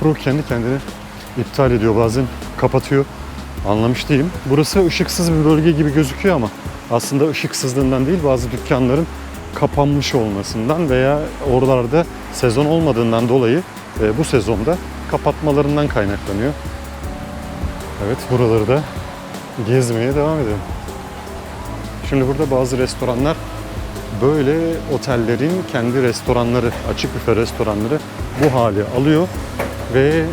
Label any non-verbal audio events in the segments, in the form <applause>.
GoPro kendi kendine iptal ediyor bazen kapatıyor. Anlamış değilim. Burası ışıksız bir bölge gibi gözüküyor ama aslında ışıksızlığından değil bazı dükkanların kapanmış olmasından veya oralarda sezon olmadığından dolayı e, bu sezonda kapatmalarından kaynaklanıyor. Evet buraları da gezmeye devam edelim. Şimdi burada bazı restoranlar böyle otellerin kendi restoranları, açık büfe restoranları bu hali alıyor ve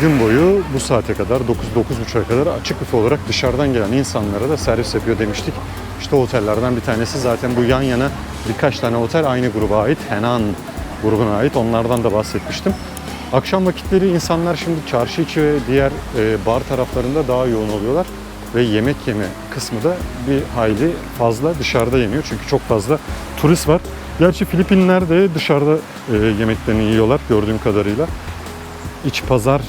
gün boyu bu saate kadar 9-9.30'a kadar açık büfe olarak dışarıdan gelen insanlara da servis yapıyor demiştik. İşte otellerden bir tanesi zaten bu yan yana birkaç tane otel aynı gruba ait. Henan grubuna ait. Onlardan da bahsetmiştim. Akşam vakitleri insanlar şimdi çarşı içi ve diğer e, bar taraflarında daha yoğun oluyorlar ve yemek yeme kısmı da bir hayli fazla dışarıda yeniyor. Çünkü çok fazla turist var. Gerçi Filipinler de dışarıda e, yemeklerini yiyorlar gördüğüm kadarıyla. İç pazar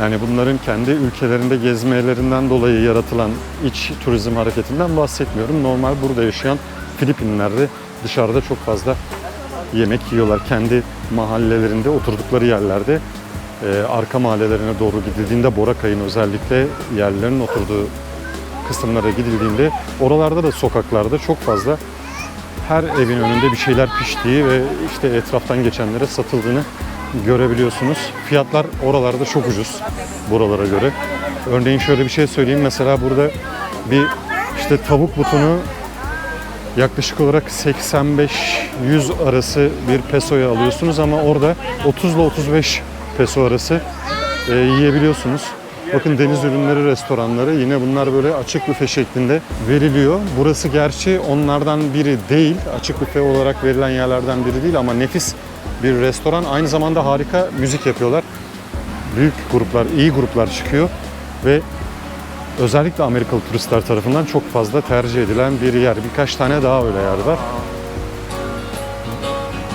yani bunların kendi ülkelerinde gezmelerinden dolayı yaratılan iç turizm hareketinden bahsetmiyorum. Normal burada yaşayan Filipinler de dışarıda çok fazla yemek yiyorlar. Kendi mahallelerinde, oturdukları yerlerde e, arka mahallelerine doğru gidildiğinde Boracay'ın özellikle yerlerin oturduğu kısımlara gidildiğinde oralarda da sokaklarda çok fazla her evin önünde bir şeyler piştiği ve işte etraftan geçenlere satıldığını görebiliyorsunuz. Fiyatlar oralarda çok ucuz buralara göre. Örneğin şöyle bir şey söyleyeyim. Mesela burada bir işte tavuk butunu yaklaşık olarak 85-100 arası bir pesoya alıyorsunuz ama orada 30 ile 35 peso arası e, yiyebiliyorsunuz. Bakın deniz ürünleri restoranları yine bunlar böyle açık büfe şeklinde veriliyor. Burası gerçi onlardan biri değil. Açık büfe olarak verilen yerlerden biri değil ama nefis bir restoran. Aynı zamanda harika müzik yapıyorlar. Büyük gruplar, iyi gruplar çıkıyor ve özellikle Amerikalı turistler tarafından çok fazla tercih edilen bir yer. Birkaç tane daha öyle yer var.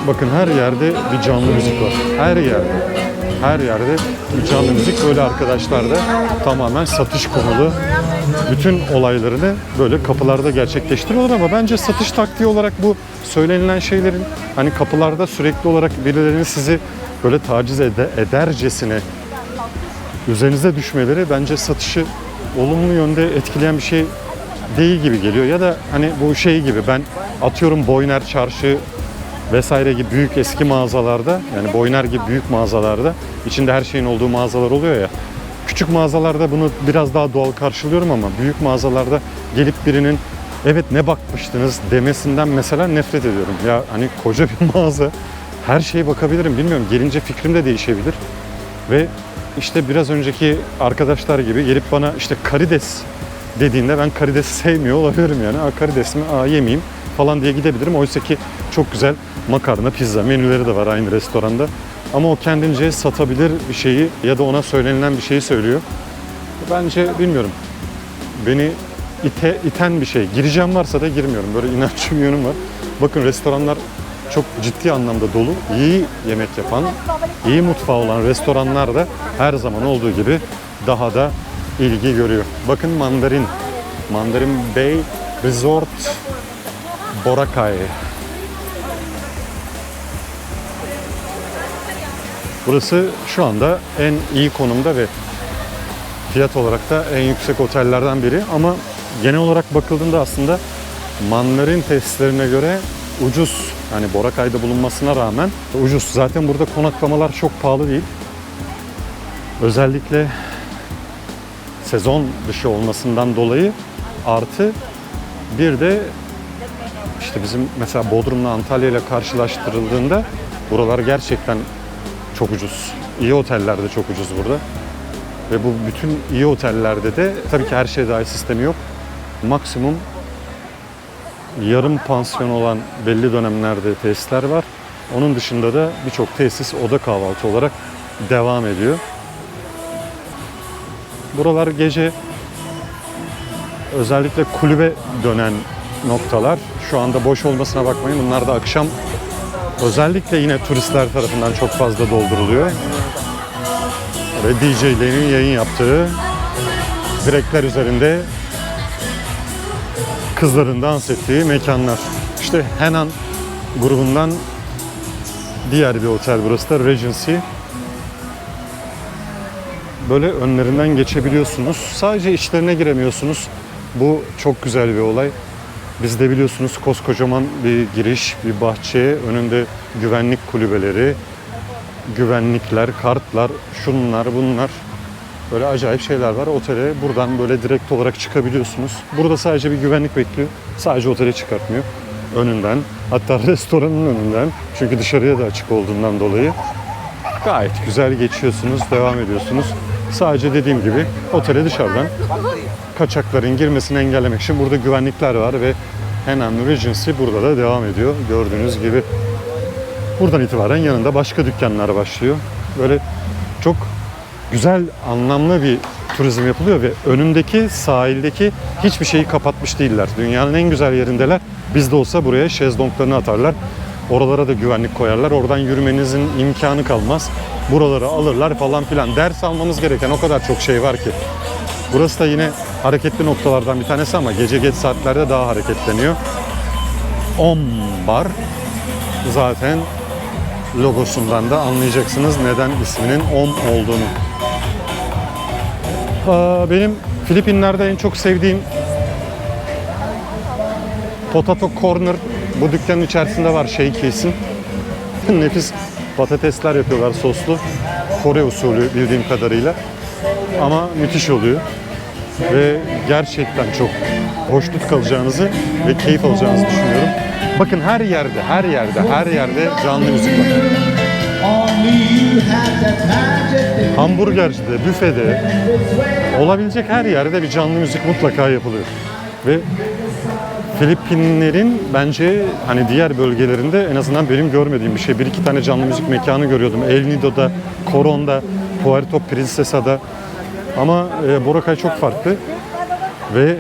Bakın her yerde bir canlı müzik var. Her yerde. Her yerde canlı müzik. Böyle arkadaşlar da tamamen satış konulu bütün olaylarını böyle kapılarda gerçekleştiriyorlar ama bence satış taktiği olarak bu söylenilen şeylerin hani kapılarda sürekli olarak birilerinin sizi böyle taciz ede, edercesine üzerinize düşmeleri bence satışı olumlu yönde etkileyen bir şey değil gibi geliyor. Ya da hani bu şey gibi ben atıyorum Boyner Çarşı vesaire gibi büyük eski mağazalarda yani Boyner gibi büyük mağazalarda içinde her şeyin olduğu mağazalar oluyor ya. Küçük mağazalarda bunu biraz daha doğal karşılıyorum ama büyük mağazalarda gelip birinin evet ne bakmıştınız demesinden mesela nefret ediyorum. Ya hani koca bir <laughs> mağaza her şeye bakabilirim bilmiyorum gelince fikrim de değişebilir. Ve işte biraz önceki arkadaşlar gibi gelip bana işte karides dediğinde ben karidesi sevmiyor olabilirim yani. Aa karides mi? Aa yemeyeyim falan diye gidebilirim. Oysa ki çok güzel makarna, pizza menüleri de var aynı restoranda. Ama o kendince satabilir bir şeyi ya da ona söylenilen bir şeyi söylüyor. Bence bilmiyorum. Beni ite, iten bir şey. Gireceğim varsa da girmiyorum. Böyle inatçı bir <laughs> yönüm var. Bakın restoranlar çok ciddi anlamda dolu. İyi yemek yapan, iyi mutfağı olan restoranlar da her zaman olduğu gibi daha da ilgi görüyor. Bakın Mandarin. Mandarin Bay Resort Boracay. Burası şu anda en iyi konumda ve fiyat olarak da en yüksek otellerden biri ama genel olarak bakıldığında aslında Mandarin tesislerine göre ucuz. Yani Boracay'da bulunmasına rağmen ucuz. Zaten burada konaklamalar çok pahalı değil. Özellikle sezon dışı olmasından dolayı artı bir de işte bizim mesela Bodrum'la Antalya ile karşılaştırıldığında buralar gerçekten çok ucuz. İyi oteller de çok ucuz burada. Ve bu bütün iyi otellerde de tabii ki her şey dahil sistemi yok. Maksimum yarım pansiyon olan belli dönemlerde tesisler var. Onun dışında da birçok tesis oda kahvaltı olarak devam ediyor. Buralar gece özellikle kulübe dönen noktalar. Şu anda boş olmasına bakmayın. Bunlar da akşam özellikle yine turistler tarafından çok fazla dolduruluyor. Ve DJ'lerin yayın yaptığı direkler üzerinde kızların dans ettiği mekanlar. İşte Henan grubundan diğer bir otel burası da Regency. böyle önlerinden geçebiliyorsunuz. Sadece içlerine giremiyorsunuz. Bu çok güzel bir olay. Bizde biliyorsunuz koskocaman bir giriş, bir bahçe, önünde güvenlik kulübeleri, güvenlikler, kartlar, şunlar, bunlar. Böyle acayip şeyler var. Otele buradan böyle direkt olarak çıkabiliyorsunuz. Burada sadece bir güvenlik bekliyor. Sadece otele çıkartmıyor. Önünden. Hatta <laughs> restoranın önünden. Çünkü dışarıya da açık olduğundan dolayı. Gayet güzel geçiyorsunuz, devam ediyorsunuz. Sadece dediğim gibi otele dışarıdan kaçakların girmesini engellemek için burada güvenlikler var ve Henan Regency burada da devam ediyor. Gördüğünüz gibi buradan itibaren yanında başka dükkanlar başlıyor. Böyle çok güzel, anlamlı bir turizm yapılıyor ve önündeki sahildeki hiçbir şeyi kapatmış değiller. Dünyanın en güzel yerindeler. Bizde olsa buraya şezlonglarını atarlar. Oralara da güvenlik koyarlar. Oradan yürümenizin imkanı kalmaz. Buraları alırlar falan filan. Ders almamız gereken o kadar çok şey var ki. Burası da yine hareketli noktalardan bir tanesi ama gece geç saatlerde daha hareketleniyor. Om Bar zaten logosundan da anlayacaksınız neden isminin Om olduğunu. Aa, Benim Filipinler'de en çok sevdiğim Potato Corner bu dükkanın içerisinde var şey kesin. <laughs> Nefis patatesler yapıyorlar soslu. Kore usulü bildiğim kadarıyla. Ama müthiş oluyor. Ve gerçekten çok hoşnut kalacağınızı ve keyif alacağınızı düşünüyorum. Bakın her yerde, her yerde, her yerde canlı müzik var. Hamburgercide, büfede, olabilecek her yerde bir canlı müzik mutlaka yapılıyor. Ve Filipinlerin bence hani diğer bölgelerinde en azından benim görmediğim bir şey. Bir iki tane canlı müzik mekanı görüyordum. El Nido'da, Coron'da, Puerto Princesa'da. Ama e, Boracay çok farklı. Ve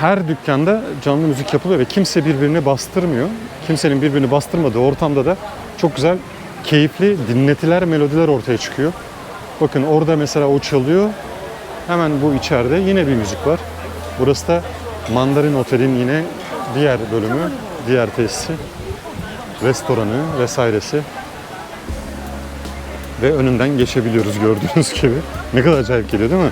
her dükkanda canlı müzik yapılıyor ve kimse birbirini bastırmıyor. Kimsenin birbirini bastırmadığı ortamda da çok güzel, keyifli dinletiler, melodiler ortaya çıkıyor. Bakın orada mesela o çalıyor. Hemen bu içeride yine bir müzik var. Burası da Mandarin Otel'in yine diğer bölümü, diğer tesisi, restoranı vesairesi. Ve önünden geçebiliyoruz gördüğünüz gibi. Ne kadar acayip geliyor değil mi?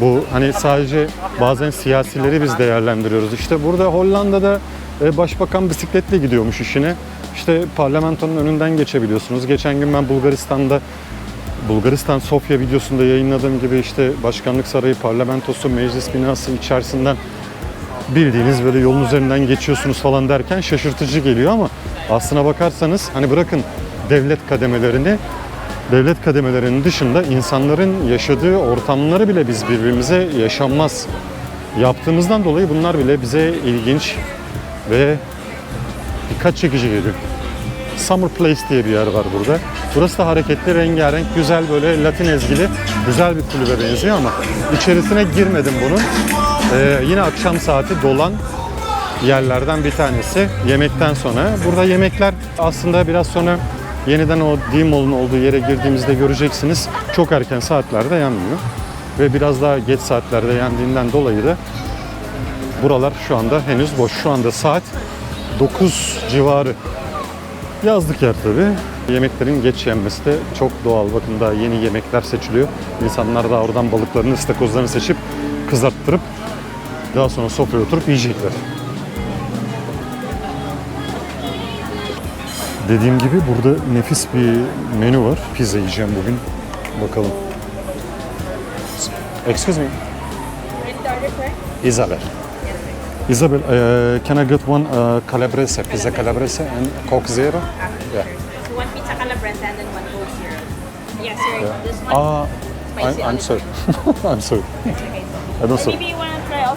Bu hani sadece bazen siyasileri biz değerlendiriyoruz. İşte burada Hollanda'da e, başbakan bisikletle gidiyormuş işine. İşte parlamentonun önünden geçebiliyorsunuz. Geçen gün ben Bulgaristan'da Bulgaristan Sofya videosunda yayınladığım gibi işte başkanlık sarayı, parlamentosu, meclis binası içerisinden bildiğiniz böyle yolun üzerinden geçiyorsunuz falan derken şaşırtıcı geliyor ama aslına bakarsanız hani bırakın devlet kademelerini devlet kademelerinin dışında insanların yaşadığı ortamları bile biz birbirimize yaşanmaz yaptığımızdan dolayı bunlar bile bize ilginç ve dikkat çekici geliyor. Summer Place diye bir yer var burada. Burası da hareketli, rengarenk, güzel böyle Latin ezgili, güzel bir kulübe benziyor ama içerisine girmedim bunun. Ee, yine akşam saati dolan yerlerden bir tanesi. Yemekten sonra. Burada yemekler aslında biraz sonra yeniden o D-Mall'un olduğu yere girdiğimizde göreceksiniz. Çok erken saatlerde yanmıyor. Ve biraz daha geç saatlerde yandiğinden dolayı da buralar şu anda henüz boş. Şu anda saat 9 civarı. Yazlık yer tabii. Yemeklerin geç yenmesi de çok doğal. Bakın daha yeni yemekler seçiliyor. İnsanlar da oradan balıklarını, istakozlarını seçip kızarttırıp daha sonra sofraya oturup yiyecekler. Dediğim gibi burada nefis bir menü var. Pizza yiyeceğim bugün. Bakalım. Excuse me. Isabel. Isabel, uh, can I get one uh, calabrese, pizza calabrese and Coke Zero? Yeah. So one pizza calabrese and then one Coke Zero. Yes, sir. This one. Ah, I'm, I'm sorry. <laughs> I'm sorry. Okay. I don't Maybe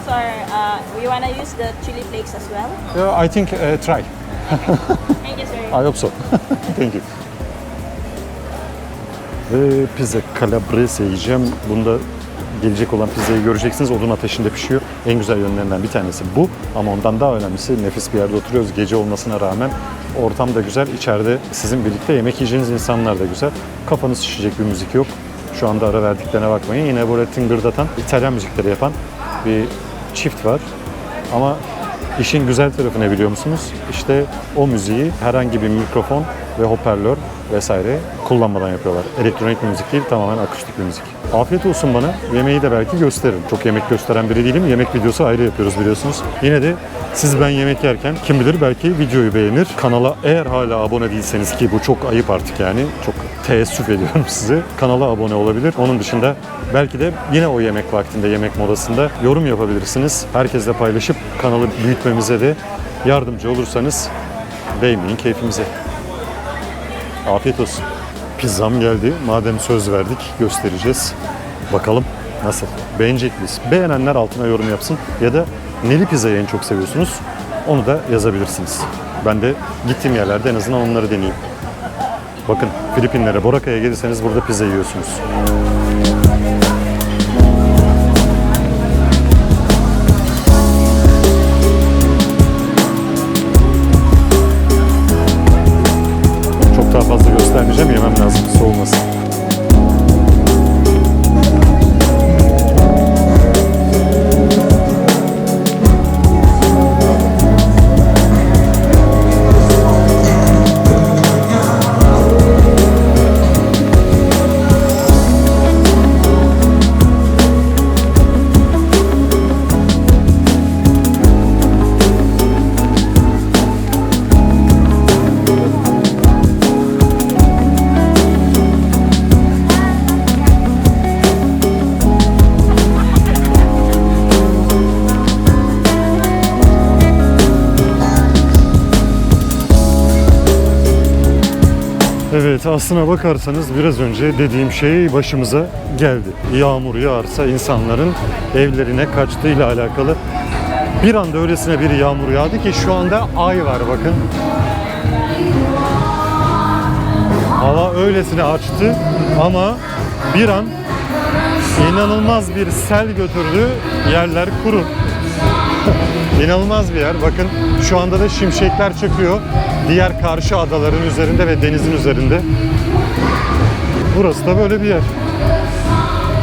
also, uh, you want to use the chili flakes as well? Yeah, I think uh, try. Thank you, sir. I hope so. <laughs> Thank you. Ve pizza calabrese yiyeceğim. Bunda gelecek olan pizzayı göreceksiniz. Odun ateşinde pişiyor. En güzel yönlerinden bir tanesi bu. Ama ondan daha önemlisi nefis bir yerde oturuyoruz. Gece olmasına rağmen ortam da güzel. İçeride sizin birlikte yemek yiyeceğiniz insanlar da güzel. Kafanız şişecek bir müzik yok. Şu anda ara verdiklerine bakmayın. Yine böyle tıngırdatan İtalyan müzikleri yapan bir çift var. Ama işin güzel tarafı ne biliyor musunuz? İşte o müziği herhangi bir mikrofon ve hoparlör vesaire kullanmadan yapıyorlar. Elektronik bir müzik değil, tamamen akustik bir müzik. Afiyet olsun bana. Yemeği de belki gösteririm. Çok yemek gösteren biri değilim. Yemek videosu ayrı yapıyoruz biliyorsunuz. Yine de siz ben yemek yerken kim bilir belki videoyu beğenir. Kanala eğer hala abone değilseniz ki bu çok ayıp artık yani. Çok teessüf ediyorum <laughs> size. Kanala abone olabilir. Onun dışında belki de yine o yemek vaktinde, yemek modasında yorum yapabilirsiniz. Herkesle paylaşıp kanalı büyütmemize de yardımcı olursanız değmeyin keyfimize. Afiyet olsun. Pizzam geldi. Madem söz verdik göstereceğiz. Bakalım nasıl? Beğenecek miyiz? Beğenenler altına yorum yapsın. Ya da neli pizzayı en çok seviyorsunuz? Onu da yazabilirsiniz. Ben de gittiğim yerlerde en azından onları deneyeyim. Bakın Filipinlere, Boracay'a gelirseniz burada pizza yiyorsunuz. Evet aslına bakarsanız biraz önce dediğim şey başımıza geldi. Yağmur yağarsa insanların evlerine kaçtığıyla alakalı bir anda öylesine bir yağmur yağdı ki şu anda ay var bakın. Hava öylesine açtı ama bir an inanılmaz bir sel götürdü. Yerler kuru. İnanılmaz bir yer. Bakın şu anda da şimşekler çakıyor. Diğer karşı adaların üzerinde ve denizin üzerinde. Burası da böyle bir yer.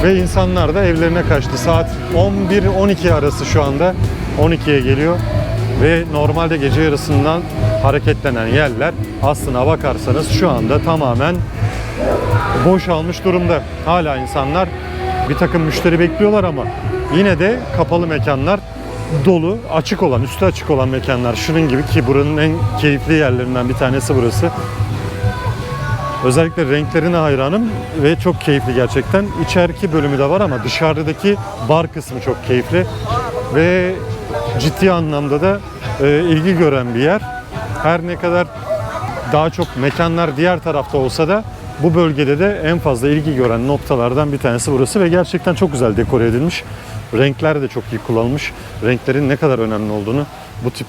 Ve insanlar da evlerine kaçtı. Saat 11-12 arası şu anda. 12'ye geliyor. Ve normalde gece yarısından hareketlenen yerler aslına bakarsanız şu anda tamamen boşalmış durumda. Hala insanlar bir takım müşteri bekliyorlar ama yine de kapalı mekanlar dolu, açık olan, üstü açık olan mekanlar şunun gibi ki buranın en keyifli yerlerinden bir tanesi burası. Özellikle renklerine hayranım ve çok keyifli gerçekten. İçeriki bölümü de var ama dışarıdaki bar kısmı çok keyifli ve ciddi anlamda da e, ilgi gören bir yer. Her ne kadar daha çok mekanlar diğer tarafta olsa da bu bölgede de en fazla ilgi gören noktalardan bir tanesi burası ve gerçekten çok güzel dekore edilmiş. Renkler de çok iyi kullanılmış. Renklerin ne kadar önemli olduğunu bu tip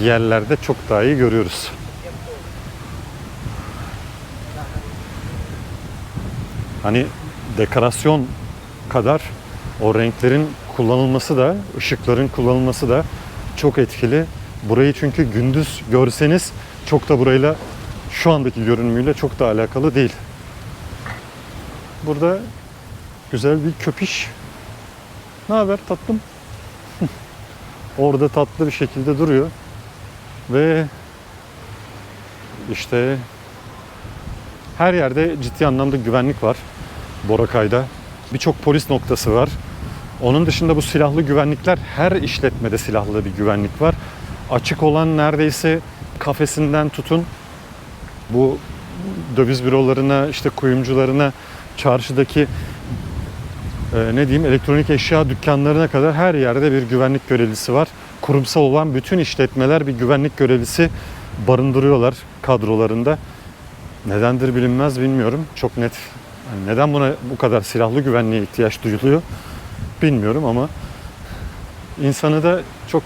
yerlerde çok daha iyi görüyoruz. Hani dekorasyon kadar o renklerin kullanılması da, ışıkların kullanılması da çok etkili. Burayı çünkü gündüz görseniz çok da burayla şu andaki görünümüyle çok da alakalı değil. Burada güzel bir köpiş. Ne haber tatlım? <laughs> Orada tatlı bir şekilde duruyor. Ve işte her yerde ciddi anlamda güvenlik var Boracay'da. Birçok polis noktası var. Onun dışında bu silahlı güvenlikler her işletmede silahlı bir güvenlik var. Açık olan neredeyse kafesinden tutun bu döviz bürolarına, işte kuyumcularına, çarşıdaki e, ne diyeyim elektronik eşya dükkanlarına kadar her yerde bir güvenlik görevlisi var. Kurumsal olan bütün işletmeler bir güvenlik görevlisi barındırıyorlar kadrolarında. Nedendir bilinmez bilmiyorum. Çok net. Yani neden buna bu kadar silahlı güvenliğe ihtiyaç duyuluyor bilmiyorum ama insanı da çok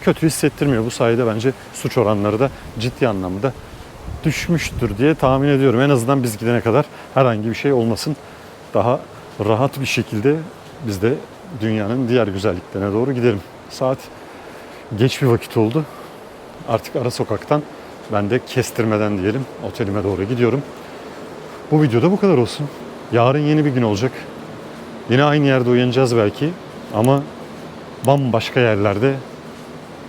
kötü hissettirmiyor. Bu sayede bence suç oranları da ciddi anlamda düşmüştür diye tahmin ediyorum. En azından biz gidene kadar herhangi bir şey olmasın. Daha rahat bir şekilde biz de dünyanın diğer güzelliklerine doğru gidelim. Saat geç bir vakit oldu. Artık ara sokaktan ben de kestirmeden diyelim otelime doğru gidiyorum. Bu videoda bu kadar olsun. Yarın yeni bir gün olacak. Yine aynı yerde uyanacağız belki ama bambaşka yerlerde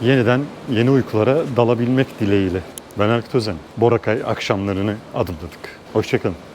yeniden yeni uykulara dalabilmek dileğiyle. Ben Erk Tözen. Boracay akşamlarını adımladık. Hoşçakalın.